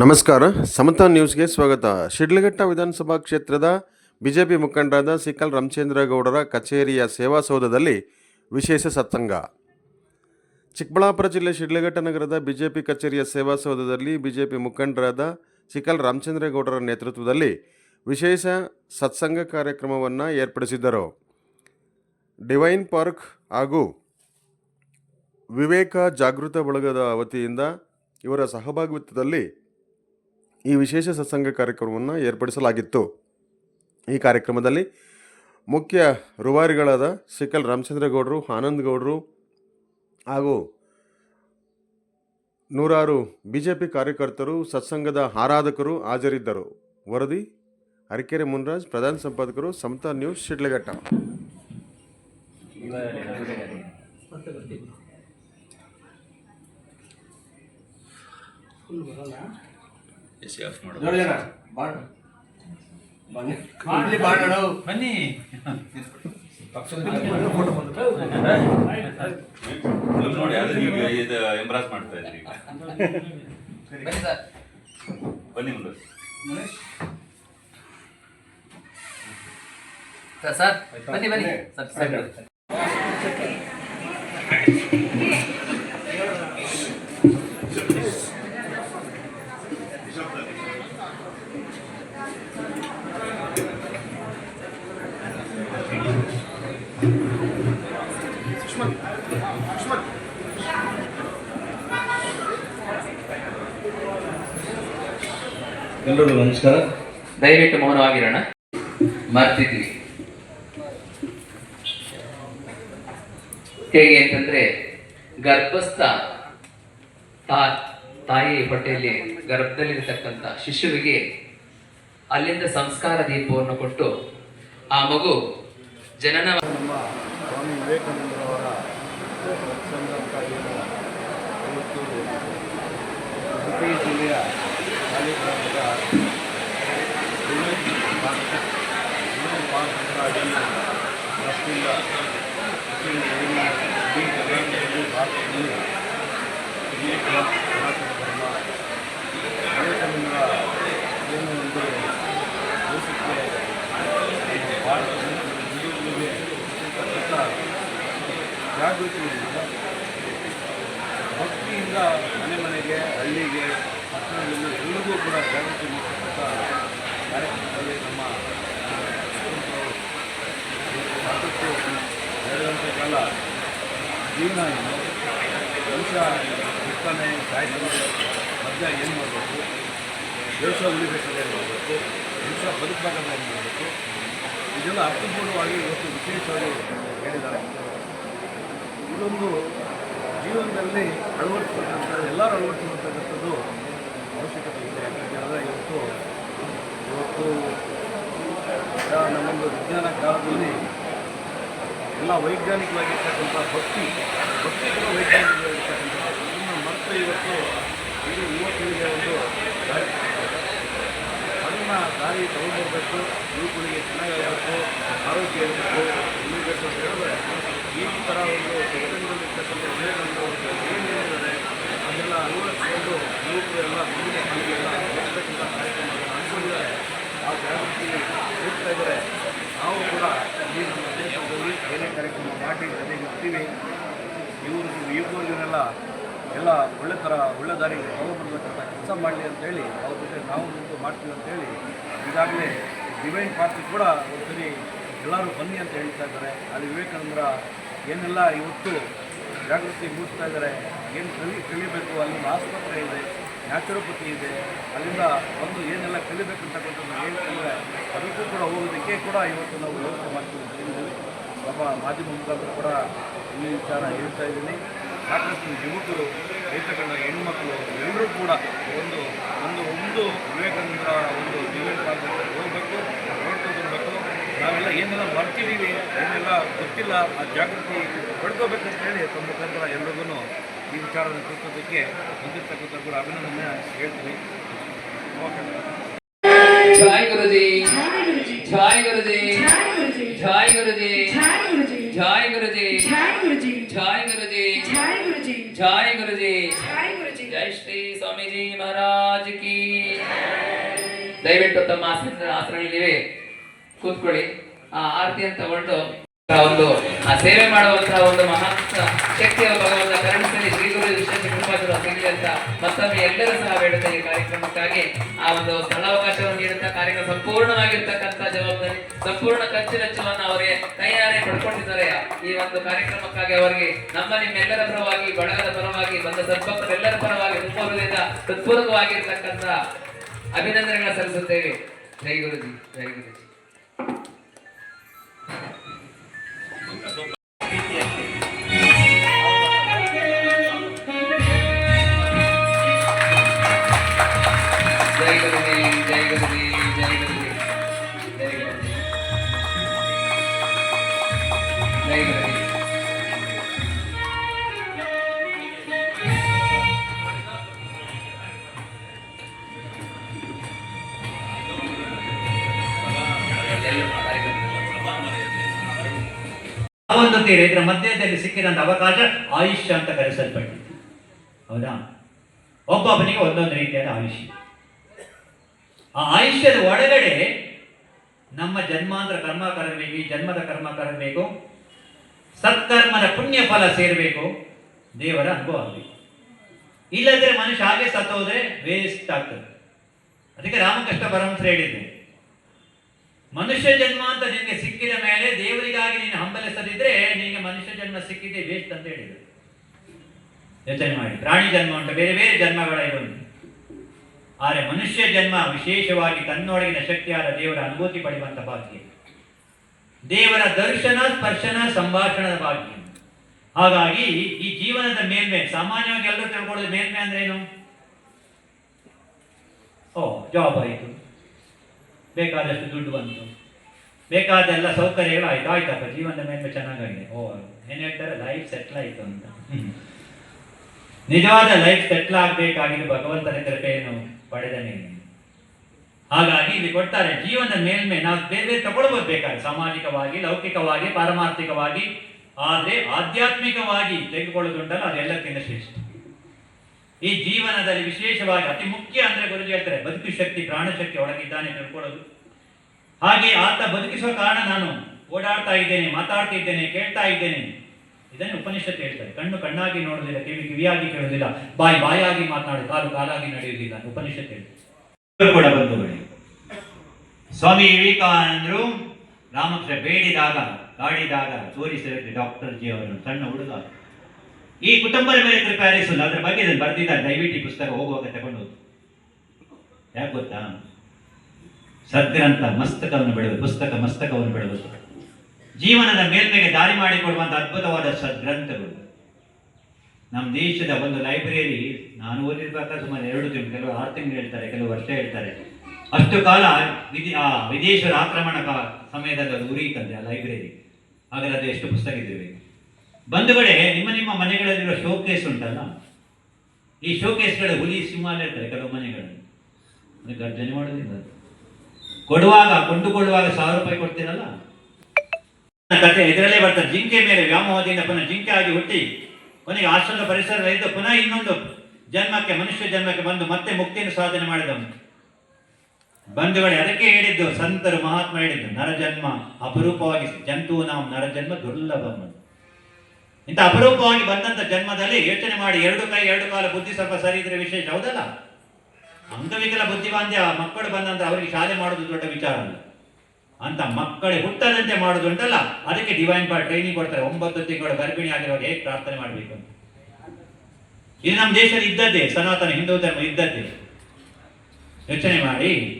ನಮಸ್ಕಾರ. ಸಮತಾ ನ್ಯೂಸ್ಗೆ ಸ್ವಾಗತ. ಶಿಡ್ಲಘಟ್ಟ ವಿಧಾನಸಭಾ ಕ್ಷೇತ್ರದ ಬಿಜೆಪಿ ಮುಖಂಡರಾದ ಸಿಕಲ್ ರಾಮಚಂದ್ರಗೌಡರ ಕಚೇರಿಯ ಸೇವಾ ಸೌಧದಲ್ಲಿ ವಿಶೇಷ ಸತ್ಸಂಗ. ಚಿಕ್ಕಬಳ್ಳಾಪುರ ಜಿಲ್ಲೆ ಶಿಡ್ಲಘಟ್ಟ ನಗರದ ಬಿಜೆಪಿ ಕಚೇರಿಯ ಸೇವಾಸೌಧದಲ್ಲಿ ಬಿಜೆಪಿ ಮುಖಂಡರಾದ ಸಿಕಲ್ ರಾಮಚಂದ್ರಗೌಡರ ನೇತೃತ್ವದಲ್ಲಿ ವಿಶೇಷ ಸತ್ಸಂಗ ಕಾರ್ಯಕ್ರಮವನ್ನು ಏರ್ಪಡಿಸಿದ್ದರು. ಡಿವೈನ್ ಪಾರ್ಕ್ ಹಾಗೂ ವಿವೇಕ ಜಾಗೃತ ಬಳಗದ ವತಿಯಿಂದ ಇವರ ಸಹಭಾಗಿತ್ವದಲ್ಲಿ ಈ ವಿಶೇಷ ಸತ್ಸಂಗ ಕಾರ್ಯಕ್ರಮವನ್ನು ಏರ್ಪಡಿಸಲಾಗಿತ್ತು. ಈ ಕಾರ್ಯಕ್ರಮದಲ್ಲಿ ಮುಖ್ಯ ರುವಾರಿಗಳಾದ ಸಿಕಲ್ ರಾಮಚಂದ್ರಗೌಡರು ಆನಂದ್ ಗೌಡರು ಹಾಗೂ ನೂರಾರು ಬಿ ಜೆ ಪಿ ಕಾರ್ಯಕರ್ತರು, ಸತ್ಸಂಗದ ಆರಾಧಕರು ಹಾಜರಿದ್ದರು. ವರದಿ, ಅರಕೆರೆ ಮುನ್ರಾಜ್, ಪ್ರಧಾನ ಸಂಪಾದಕರು Samata news, Shidlaghatta. AC off ಮಾಡು ನೋಡಿ ಜನ ಬಾಣ. ಬನ್ನಿ. ಮಾಡ್ಲಿ ಬಾಣ ಬನ್ನಿ. ಇಲ್ಲಿ ನೋಡಿ ಅದು ನೀವು ಇದು ಎಂಬ್ರಾಸ್ ಮಾಡ್ತಾ ಇದ್ದೀರಿ ಬನ್ನಿ ಸರ್. ಬನ್ನಿ ಮುಂದೆ. ಸರ್ ಬನ್ನಿ ಬನ್ನಿ. ಸರ್. ಸರ್. ಎಲ್ಲರಿಗೂ ನಮಸ್ಕಾರ. ದಯವಿಟ್ಟು ಮೌನವಾಗಿರೋಣ. ಮರ್ತಿದ್ವಿ. ಹೇಗೆ ಅಂತಂದ್ರೆ ಗರ್ಭಸ್ಥ ತಾ ತಾಯಿ ಹೊಟ್ಟೆಯಲ್ಲಿ ಗರ್ಭದಲ್ಲಿರತಕ್ಕಂಥ ಶಿಶುವಿಗೆ ಅಲ್ಲಿಂದ ಸಂಸ್ಕಾರ ದೀಪವನ್ನು ಕೊಟ್ಟು ಆ ಮಗು ಜನನ ನಮ್ಮ ಸ್ವಾಮಿ ವಿವೇಕಾನಂದರವರ ಇವತ್ತು ಉಡುಪಿ ಜಿಲ್ಲೆಯ ಕರ್ನಾಟಕದಲ್ಲಿ ಭಾರತದಲ್ಲಿ ಇಡೀ ಸನಾತನ ಧರ್ಮ ವಿವೇಕಾನಂದರ ಏನು ಒಂದು ದೇಶಕ್ಕೆ ಭಾರತ ಜಾಗೃತಿಯಿಂದ ಭಕ್ತಿಯಿಂದ ಮನೆ ಮನೆಗೆ, ಹಳ್ಳಿಗೆ, ಪಟ್ಟಣದಲ್ಲಿ ಎಲ್ಲರಿಗೂ ಕೂಡ ಜಾಗೃತಿ ಮೂಡಿಸ್ತಕ್ಕಂಥ ಕಾರ್ಯಕ್ರಮದಲ್ಲಿ ನಮ್ಮ ಸಾಕಷ್ಟು ಎರಡು ಗಂಟೆ ಕಾಲ ಜೀವನ ಏನು ಮನುಷ್ಯ ಬಿತ್ತನೆ ಸಾಯ್ತಾನೆ ಮಧ್ಯ ಏನು ಮಾಡಬೇಕು ದೇಶ ಉಳಿಬೇಕಾದ್ರೆ ಏನು ಮಾಡಬೇಕು ದೇಶ ಬದುಕಬೇಕಾದ್ರೆ ಏನು ಮಾಡಬೇಕು ಇದೆಲ್ಲ ಅರ್ಥಪೂರ್ಣವಾಗಿ ಇವತ್ತು ವಿಶೇಷವಾಗಿ ಹೇಳಿದ್ದಾರೆ ಇದೊಂದು ಜೀವನದಲ್ಲಿ ಅಳವಡಿಸಿರ್ತಕ್ಕಂಥ ಎಲ್ಲರೂ ಅಳವಡಿಸ್ಬೇಕಂತಕ್ಕಂಥದ್ದು ಅವಶ್ಯಕತೆ ಇದೆ ಯಾಕಂತೇಳಿದ್ರೆ ಇವತ್ತು ಇವತ್ತು ನಮ್ಮೊಂದು ವಿಜ್ಞಾನ ಕಾಲದಲ್ಲಿ ಎಲ್ಲ ವೈಜ್ಞಾನಿಕವಾಗಿರ್ತಕ್ಕಂಥ ಭಕ್ತಿ ಭಕ್ತಿ ಕೂಡ ವೈಜ್ಞಾನಿಕವಾಗಿರ್ತಕ್ಕಂಥ ಇದನ್ನು ಮರ್ತ ಇವತ್ತು ಇದು ಯುವಕರಿಗೆ ಒಂದು ದಾರಿ ಅದನ್ನು ದಾರಿ ತಗೊಂಡಿರಬೇಕು ಯುವಕರಿಗೆ ಚೆನ್ನಾಗಿರಬೇಕು ಆರೋಗ್ಯ ಇರಬೇಕು ಇರಬೇಕು ಅಂತ ಹೇಳಿದ್ರೆ ಈ ಥರ ಒಂದು ಜಗತ್ತಿನಲ್ಲಿರ್ತಕ್ಕಂಥ ವಿವೇಕಾನಂದ ಏನು ಹೇಳಿದ್ದಾರೆ ಅದೆಲ್ಲ ಅಳವಡಿಸಿಕೊಂಡು ಯುವಕರು ಎಲ್ಲ ಮುಂದಿನ ಪೀಳಿಗೆಲ್ಲ ಬರ್ತಕ್ಕಂಥ ಕಾರ್ಯಕ್ರಮಗಳನ್ನು ಅನ್ಕೊಂಡಿದ್ದಾರೆ ಆ ಜಾಗೃತಿ ಇರ್ತಾ ಇದ್ದರೆ, ನಾವು ಕೂಡ ಈ ನಮ್ಮ ದೇಶದಲ್ಲಿ ಏನೇ ಕಾರ್ಯಕ್ರಮ ಮಾಡಿ ಜೊತೆಗೆ ಇರ್ತೀವಿ. ಇವರು ಯುವಕರಿಗೆಲ್ಲ ಎಲ್ಲ ಒಳ್ಳೆ ಥರ ಒಳ್ಳೆ ದಾರಿಗೆ ತಗೊಂಡ್ಬರ್ಬೇಕಂತ ಕೆಲಸ ಮಾಡಲಿ ಅಂತೇಳಿ ಅವ್ರ ಜೊತೆ ನಾವು ನಿಂತು ಮಾಡ್ತೀವಿ ಅಂತೇಳಿ ಈಗಾಗಲೇ ಡಿವೈನ್ ಪಾರ್ಟಿ ಕೂಡ ಒಂದ್ಸರಿ ಎಲ್ಲರೂ ಬನ್ನಿ ಅಂತ ಹೇಳ್ತಾ ಇದ್ದಾರೆ. ಅಲ್ಲಿ ವಿವೇಕಾನಂದರ ಏನೆಲ್ಲ ಇವತ್ತು ಜಾಗೃತಿ ಮೂಡಿಸ್ತಾ ಇದ್ದಾರೆ, ಏನು ಕಲಿ, ಕಲಿಬೇಕು, ಅಲ್ಲಿ ಆಸ್ಪತ್ರೆ ಇದೆ ನ್ಯಾಚುರೋಪತಿ ಇದೆ, ಅಲ್ಲಿಂದ ಒಂದು ಏನೆಲ್ಲ ಕಲಿಬೇಕು ಅಂತಕ್ಕಂಥದ್ದು ಹೇಳ್ತಂದರೆ ಅದಕ್ಕೂ ಕೂಡ ಹೋಗೋದಕ್ಕೆ ಕೂಡ ಇವತ್ತು ನಾವು ವ್ಯವಸ್ಥೆ ಮಾಡ್ತೀವಿ ನಮ್ಮ ಮಾಧ್ಯಮ ಮುಖಾಂತರ ಕೂಡ ಈ ವಿಚಾರ ಹೇಳ್ತಾ ಇದ್ದೀನಿ. ಸಾಕಷ್ಟು ಯುವಕರು ರೈತಗಳ ಹೆಣ್ಮಕ್ಳು, ಎಲ್ಲರೂ ಕೂಡ ಒಂದು ಒಂದು ಒಂದು ವಿವೇಕಾನಂದರ ಒಂದು ಜೀವನ ಹೋಗಬೇಕು ನೋಡ್ಕೊಂಡು ಬರಬೇಕು ನಾವೆಲ್ಲ ಏನೆಲ್ಲ ಮರ್ತಿದ್ದೀವಿ ಏನೆಲ್ಲ ಗೊತ್ತಿಲ್ಲ, ಆ ಜಾಗೃತಿ ಪಡ್ಕೋಬೇಕಂತ ಹೇಳಿ ತಮ್ಮ ಮುಖಾಂತರ ಎಲ್ರಿಗೂ ಈ ವಿಚಾರದ ಕುರಿತದಕ್ಕೆ ಬಂದಿರ್ತಕ್ಕಂಥ ಕೂಡ ಅಭಿನಂದನೆ ಹೇಳ್ತೀನಿ ಓಕೆ ಜಯ ಗುರುಜಿ ಜಯ ಗುರುಜಿ ಜಯ ಗುರುಜಿ ಜಯ ಗುರುಜಿ ಜಯ ಗುರುಜಿ ಜಯ ಗುರುಜಿ ಜೈ ಗುರುಜಿ ಜೈ ಶ್ರೀ ಸ್ವಾಮೀಜಿ ಮಹಾರಾಜ್ ಕಿ ದಯವಿಟ್ಟು ತಮ್ಮ ಆಸನ ಆಸನಗಳಿವೆ ಕೂತ್ಕೊಳ್ಳಿ ಆ ಆರತಿಯನ್ನು ತಗೊಂಡು ಒಂದು, ಆ ಸೇವೆ ಮಾಡುವಂತಹ ಒಂದು ಮಹತ್ ಶಕ್ತಿಯ ಭಗವಂತ ಕರುಣಿಸಲಿ. ಶ್ರೀ ಗುರು ಕೃಪಾಚರ ಸಿಗಲಿ ಅಂತ ಮತ್ತೊಮ್ಮೆ ಎಲ್ಲರೂ ಸಹ ಬೇಡುತ್ತೆ ಈ ಕಾರ್ಯಕ್ರಮಕ್ಕಾಗಿ ಆ ಒಂದು ಸ್ಥಳಾವಕಾಶವನ್ನು ನೀಡುತ್ತಾ ಕಾರ್ಯಕ್ರಮ ಸಂಪೂರ್ಣವಾಗಿರ್ತಕ್ಕಂಥ ಜವಾಬ್ದಾರಿ, ಸಂಪೂರ್ಣ ಖರ್ಚು ವೆಚ್ಚವನ್ನು ಅವರೇ ಕೈಯಾರೆ ಪಡ್ಕೊಂಡಿದ್ದಾರೆ. ಈ ಒಂದು ಕಾರ್ಯಕ್ರಮಕ್ಕಾಗಿ ಅವರಿಗೆ ನಮ್ಮ ನಿಮ್ಮೆಲ್ಲರ ಪರವಾಗಿ, ಬಳಗದ ಪರವಾಗಿ, ಬಂದ ಸದ್ಭಕ್ತರೆಲ್ಲರ ಪರವಾಗಿ ಹೃದಯದ ಹೃತ್ಪೂರ್ವಕವಾಗಿರ್ತಕ್ಕಂಥ ಅಭಿನಂದನೆಗಳನ್ನು ಸಲ್ಲಿಸುತ್ತೇವೆ. ಜೈ ಗುರುಜಿ ಜೈ ಗುರುಜಿ. ಜೈ ಗುರುಜಿ ಜೈ ಗುರುಜಿ ಜೈ ಗುರುಜಿ ಜೈ ಗುರುಜಿ ಜೈ ಗುರುಜಿ ಎಲ್ಲರೂ ಕಾರ್ಯಕ್ರಮ ಆ ಒಂದು ತೀರ ಇದರ ಮಧ್ಯದಲ್ಲಿ ಸಿಕ್ಕಿದಂತ ಅವಕಾಶ ಆಯುಷ್ಯ ಅಂತ ಕರೆಸಲ್ಪಟ್ಟಿತ್ತು ಹೌದಾ? ಒಬ್ಬೊಬ್ಬನಿಗೆ ಒಂದೊಂದು ರೀತಿಯಾದ ಆಯುಷ್ಯ. ಆ ಆಯುಷ್ಯದ ಒಳಗಡೆ ನಮ್ಮ ಜನ್ಮಾಂತರ ಕರ್ಮ ಕರಬೇಕು, ಈ ಜನ್ಮದ ಕರ್ಮ ಕರಬೇಕು, ಸತ್ಕರ್ಮದ ಪುಣ್ಯ ಫಲ ಸೇರಬೇಕು, ದೇವರ ಅನುಭವ ಆಗಬೇಕು ಇಲ್ಲದ್ರೆ ಮನುಷ್ಯ ಹಾಗೆ ಸತ್ತೋದ್ರೆ ವೇಸ್ಟ್ ಆಗ್ತದೆ. ಅದಕ್ಕೆ ರಾಮಕೃಷ್ಣ ಪರಮಹಂಸರು ಹೇಳಿದ್ರು, ಮನುಷ್ಯ ಜನ್ಮ ಅಂತ ನಿನಗೆ ಸಿಕ್ಕಿದ ಮೇಲೆ ದೇವರಿಗಾಗಿ ನೀನು ಹಂಬಲಿಸದಿದ್ರೆ ನಿನಗೆ ಮನುಷ್ಯ ಜನ್ಮ ಸಿಕ್ಕಿದೆ ವೇಸ್ಟ್ ಅಂತ ಹೇಳಿದರು. ಯೋಚನೆ ಮಾಡಿ, ಪ್ರಾಣಿ ಜನ್ಮ ಉಂಟು, ಬೇರೆ ಬೇರೆ ಜನ್ಮಗಳ ಇರುವುದು ಆದರೆ ಮನುಷ್ಯ ಜನ್ಮ ವಿಶೇಷವಾಗಿ ತನ್ನೊಳಗಿನ ಶಕ್ತಿಯಾದ ದೇವರ ಅನುಭೂತಿ ಪಡೆಯುವಂಥ ಭಾಗ್ಯ. ದೇವರ ದರ್ಶನ, ಸ್ಪರ್ಶನ, ಸಂಭಾಷಣದ ಭಾಗ್ಯ. ಹಾಗಾಗಿ ಈ ಜೀವನದ ಮೇಲ್ಮೆ, ಸಾಮಾನ್ಯವಾಗಿ ಎಲ್ಲರೂ ತಿಳ್ಕೊಳ್ಳೋದು ಮೇಲ್ಮೆ ಅಂದ್ರೆ ಏನು? ಓ ಜಾಬ್ ಆಯಿತು. ಬೇಕಾದಷ್ಟು ದುಡ್ಡು ಬಂತು. ಬೇಕಾದೆಲ್ಲ ಸೌಕರ್ಯಗಳು ಆಯ್ತು. ಆಯ್ತಪ್ಪ, ಜೀವನದ ಮೇಲ್ಮೆ ಚೆನ್ನಾಗಾಗಿದೆ. ಓ, ಏನ್ ಹೇಳ್ತಾರೆ? ಲೈಫ್ ಸೆಟ್ಲ್ ಆಯ್ತು ಅಂತ. ನಿಜವಾದ ಲೈಫ್ ಸೆಟ್ಲ್ ಆಗ್ಬೇಕಾಗಿದ್ದು ಭಗವಂತನ ಕೃಪೆಯನ್ನು ಪಡೆದ ಹಾಗಾಗಿ ಇಲ್ಲಿ ಕೊಡ್ತಾರೆ, ಜೀವನ ಮೇಲ್ಮೆ ನಾವು ಬೇರೆ ಬೇರೆ ತಗೊಳ್ಬೋದು ಬೇಕಾದ್ರೆ, ಸಾಮಾಜಿಕವಾಗಿ, ಲೌಕಿಕವಾಗಿ, ಪಾರಮಾರ್ಥಿಕವಾಗಿ, ಆದರೆ ಆಧ್ಯಾತ್ಮಿಕವಾಗಿ ತೆಗೆದುಕೊಳ್ಳೋದುಂಟಲ್ಲ ಅದೆಲ್ಲಕ್ಕಿಂತ ಶ್ರೇಷ್ಠ. ಈ ಜೀವನದಲ್ಲಿ ವಿಶೇಷವಾಗಿ ಅತಿ ಮುಖ್ಯ ಅಂದ್ರೆ ಗುರುಜಿ ಹೇಳ್ತಾರೆ ಬದುಕು ಶಕ್ತಿ, ಪ್ರಾಣಶಕ್ತಿ ಒಳಗಿದ್ದಾನೆ ತಿಳ್ಕೊಳ್ಳೋದು ಹಾಗೆ ಆತ ಬದುಕಿಸುವ ಕಾರಣ ನಾನು ಓಡಾಡ್ತಾ ಇದ್ದೇನೆ, ಮಾತಾಡ್ತಾ ಇದ್ದೇನೆ, ಕೇಳ್ತಾ ಇದ್ದೇನೆ. ಇದನ್ನು ಉಪನಿಷತ್ ಹೇಳ್ತಾರೆ. ಕಣ್ಣು ಕಣ್ಣಾಗಿ ನೋಡುವುದಿಲ್ಲ ಕಿವಿ ಕಿವಿಯಾಗಿ ಕೇಳುವುದಿಲ್ಲ ಬಾಯಿ ಬಾಯಾಗಿ ಮಾತನಾಡು, ಕಾಲು ಕಾಲಾಗಿ ನಡೆಯುವುದಿಲ್ಲ ಉಪನಿಷತ್ ಹೇಳ್ತಾರೆ. ಕೂಡ ಸ್ವಾಮಿ ವಿವೇಕಾನಂದರು ರಾಮಕೃಷ್ಣ ಬೇಡಿದಾಗ ಕಾಡಿದಾಗ ತೋರಿಸಿದ ಡಾಕ್ಟರ್ ಜಿ ಅವರು ಸಣ್ಣ ಹುಡುಗ. ಈ ಕುಟುಂಬದ ಮೇಲೆ ಕೃಪೆ ಹರಿಸಲ್ಲ ಅದ್ರ ಬಗ್ಗೆ ಇದನ್ನು ಬರೆದಿದ್ದಾರೆ. ದಯವಿಟ್ಟು ಪುಸ್ತಕ ಹೋಗುವಾಗ ತಗೊಂಡು ಯಾಕೆ ಗೊತ್ತಾ? ಸದ್ಗ್ರಂಥ ಮಸ್ತಕವನ್ನು ಬೆಳೆದು, ಪುಸ್ತಕ ಮಸ್ತಕವನ್ನು ಬೆಳೆದು. ಜೀವನದ ಮೇಲ್ಮೆಗೆ ದಾರಿ ಮಾಡಿಕೊಡುವಂಥ ಅದ್ಭುತವಾದ ಸದ್ಗ್ರಂಥಗಳು. ನಮ್ಮ ದೇಶದ ಒಂದು ಲೈಬ್ರರಿ, ನಾನು ಓದಿರ್ಬೇಕಾದ್ರೆ ಸುಮಾರು ಎರಡು ತಿಂಗಳು, ಕೆಲವು ಆರು ತಿಂಗಳು ಹೇಳ್ತಾರೆ, ಕೆಲವು ವರ್ಷ ಹೇಳ್ತಾರೆ. ಅಷ್ಟು ಕಾಲ ವಿದಿ, ಆ ವಿದೇಶದ ಆಕ್ರಮಣ ಸಮಯದಲ್ಲಿ ಅದು ಉರಿಯುತ್ತಂತೆ ಆ ಲೈಬ್ರರಿ. ಹಾಗಾದ್ರೆ ಅದು ಎಷ್ಟು ಪುಸ್ತಕ ಇದ್ದಿರಬೇಕು ಬಂಧುಗಳೇ ನಿಮ್ಮ ನಿಮ್ಮ ಮನೆಗಳಲ್ಲಿರುವ ಶೋಕೇಸ್ ಉಂಟಲ್ಲ? ಈ ಶೋಕೇಸ್ಗಳು ಹುಲಿ, ಸಿಂಹ ಇರ್ತಾರೆ ಕೆಲವು ಮನೆಗಳಲ್ಲಿ. ಗರ್ಜನೆ ಮಾಡೋದಿಲ್ಲ. ಕೊಡುವಾಗ, ಕೊಂಡುಕೊಳ್ಳುವಾಗ ಸಾವಿರ ರೂಪಾಯಿ ಕೊಡ್ತೀರಲ್ಲ? ಕತೆ ಇದರಲ್ಲೇ ಬರ್ತದೆ. ಜಿಂಕೆ ಮೇಲೆ ವ್ಯಾಮೋಹದಿಂದ ಪುನಃ ಜಿಂಕೆ ಆಗಿ ಹುಟ್ಟಿ, ಕೊನೆಗೆ ಆಶ್ರಮದ ಪರಿಸರದಲ್ಲಿದ್ದು ಪುನಃ ಇನ್ನೊಂದು ಜನ್ಮಕ್ಕೆ, ಮನುಷ್ಯ ಜನ್ಮಕ್ಕೆ ಬಂದು ಮತ್ತೆ ಮುಕ್ತಿಯನ್ನು ಸಾಧನೆ ಮಾಡಿದವನು. ಬಂಧುಗಳೇ, ಅದಕ್ಕೆ ಹೇಳಿದ್ದು ಸಂತರು ಮಹಾತ್ಮ ಹೇಳಿದ್ದು, ನರಜನ್ಮ ಅಪರೂಪವಾಗಿ ಜಂತು ನಾವು ನರಜನ್ಮ ದುರ್ಲಭಮ್ಮ. ಇಂಥ ಅಪರೂಪವಾಗಿ ಬಂದಂತ ಜನ್ಮದಲ್ಲಿ ಯೋಚನೆ ಮಾಡಿ, ಎರಡು ಕೈ, ಎರಡು ಕಾಲ, ಬುದ್ಧಿ ಸ್ವಲ್ಪ ಸರಿ ಇದ್ರೆ ವಿಶೇಷ, ಹೌದಲ್ಲ? ಅಂಗವಿಕಲ ಬುದ್ಧಿವಾಂದ್ಯ ಮಕ್ಕಳು ಬಂದಂತ ಅವರಿಗೆ ಶಾಲೆ ಮಾಡೋದು ದೊಡ್ಡ ವಿಚಾರ ಅಲ್ಲ. ಅಂತ ಮಕ್ಕಳೇ ಹುಟ್ಟದಂತೆ ಮಾಡುದು ಉಂಟಲ್ಲ? ಅದಕ್ಕೆ ಡಿವೈನ್ ಪಾರ್ಟ್ ಟ್ರೈನಿಂಗ್ ಕೊಡ್ತಾರೆ. ಒಂಬತ್ತು ತಿಂಗಳು ಗರ್ಭಿಣಿ ಆಗಿರುವಾಗ ಹೇಗೆ ಪ್ರಾರ್ಥನೆ ಮಾಡಬೇಕು ಅಂತ? ಇದು ನಮ್ಮ ದೇಶದಲ್ಲಿ ಇದ್ದದ್ದೇ, ಸನಾತನ ಹಿಂದೂ ಧರ್ಮ ಇದ್ದದ್ದೇ. ಯೋಚನೆ ಮಾಡಿ.